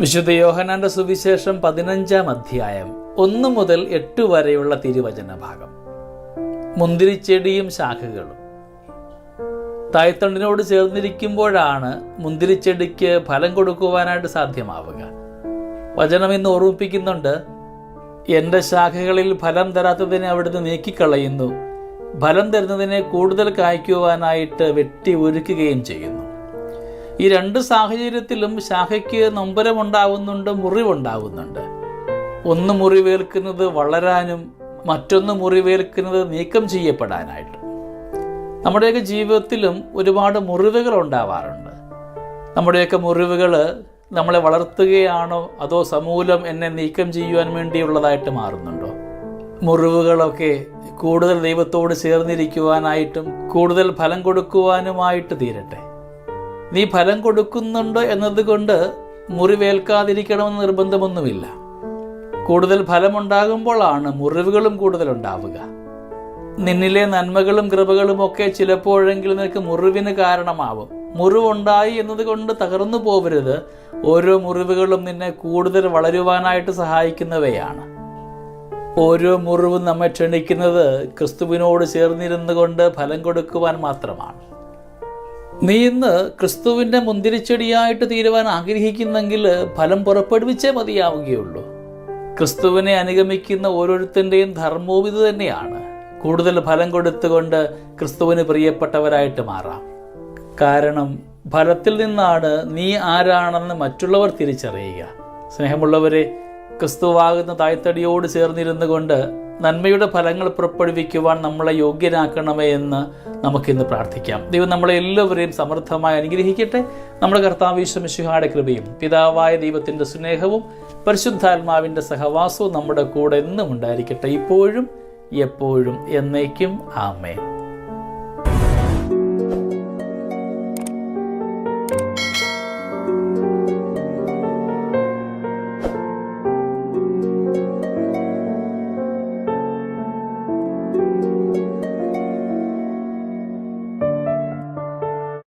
വിശുദ്ധ യോഹനാന്റെ സുവിശേഷം പതിനഞ്ചാം അധ്യായം ഒന്ന് മുതൽ എട്ട് വരെയുള്ള തിരുവചന ഭാഗം. മുന്തിരിച്ചെടിയും ശാഖകളും. തായ്തണ്ടിനോട് ചേർന്നിരിക്കുമ്പോഴാണ് മുന്തിരിച്ചെടിക്ക് ഫലം കൊടുക്കുവാനായിട്ട് സാധ്യമാവുക. വചനം ഇന്ന് ഓർമ്മിപ്പിക്കുന്നുണ്ട് എന്റെ ശാഖകളിൽ ഫലം തരാത്തതിനെ അവിടുന്ന് നീക്കിക്കളയുന്നു. ഫലം തരുന്നതിനെ കൂടുതൽ കായ്ക്കുവാനായിട്ട് വെട്ടി ഒരുക്കുകയും ചെയ്യുന്നു. ഈ രണ്ട് സാഹചര്യത്തിലും ശാഖയ്ക്ക് നൊമ്പരമുണ്ടാവുന്നുണ്ട് മുറിവുണ്ടാവുന്നുണ്ട്. ഒന്ന് മുറിവേൽക്കുന്നത് വളരാനും മറ്റൊന്ന് മുറിവേൽക്കുന്നത് നീക്കം ചെയ്യപ്പെടാനായിട്ട്. നമ്മുടെയൊക്കെ ജീവിതത്തിലും ഒരുപാട് മുറിവുകൾ ഉണ്ടാവാറുണ്ട് നമ്മുടെയൊക്കെ മുറിവുകൾ നമ്മളെ വളർത്തുകയാണോ അതോ സമൂലം എന്നെ നീക്കം ചെയ്യുവാൻ വേണ്ടിയുള്ളതായിട്ട് മാറുന്നുണ്ടോ? മുറിവുകളൊക്കെ കൂടുതൽ ദൈവത്തോട് ചേർന്നിരിക്കുവാനായിട്ടും കൂടുതൽ ഫലം കൊടുക്കുവാനുമായിട്ട് തീരട്ടെ? നീ ഫലം കൊടുക്കുന്നുണ്ട് എന്നതുകൊണ്ട് മുറിവേൽക്കാതിരിക്കണമെന്ന് നിർബന്ധമൊന്നുമില്ല. കൂടുതൽ ഫലമുണ്ടാകുമ്പോഴാണ് മുറിവുകളും കൂടുതൽ ഉണ്ടാവുക നിന്നിലെ നന്മകളും കൃപകളും ഒക്കെ ചിലപ്പോഴെങ്കിലും നിനക്ക് മുറിവിന് കാരണമാവും. മുറിവുണ്ടായി എന്നതുകൊണ്ട് തകർന്നു പോവരുത്. ഓരോ മുറിവുകളും നിന്നെ കൂടുതൽ വളരുവാനായിട്ട് സഹായിക്കുന്നവയാണ്. ഓരോ മുറിവും നമ്മെ ക്ഷണിക്കുന്നത് ക്രിസ്തുവിനോട് ചേർന്നിരുന്നു കൊണ്ട് ഫലം കൊടുക്കുവാൻ മാത്രമാണ്. നീ ഇന്ന് ക്രിസ്തുവിന്റെ മുന്തിരിച്ചെടിയായിട്ട് തീരുവാൻ ആഗ്രഹിക്കുന്നെങ്കിൽ ഫലം പുറപ്പെടുവിച്ചേ മതിയാവുകയുള്ളൂ. ക്രിസ്തുവിനെ അനുഗമിക്കുന്ന ഓരോരുത്തന്റെയും ധർമ്മവും ഇത് തന്നെയാണ്. കൂടുതൽ ഫലം കൊടുത്തുകൊണ്ട് ക്രിസ്തുവിന് പ്രിയപ്പെട്ടവരായിട്ട് മാറാം. കാരണം ഫലത്തിൽ നിന്നാണ് നീ ആരാണെന്ന് മറ്റുള്ളവർ തിരിച്ചറിയുക. സ്നേഹമുള്ളവരെ ക്രിസ്തുവാകുന്ന തായ്തടിയോട് ചേർന്നിരുന്നു കൊണ്ട് നന്മയുടെ ഫലങ്ങൾ പുറപ്പെടുവിക്കുവാൻ നമ്മളെ യോഗ്യനാക്കണമേ എന്ന് നമുക്കിന്ന് പ്രാർത്ഥിക്കാം. ദൈവം നമ്മളെ എല്ലാവരെയും സമൃദ്ധമായി അനുഗ്രഹിക്കട്ടെ. നമ്മുടെ കർത്താവിശ്വമിശുഹാടെ കൃപയും പിതാവായ ദൈവത്തിന്റെ സ്നേഹവും പരിശുദ്ധാത്മാവിന്റെ സഹവാസവും നമ്മുടെ കൂടെ എന്നും ഉണ്ടായിരിക്കട്ടെ. ഇപ്പോഴും എപ്പോഴും എന്നേക്കും ആമേൻ.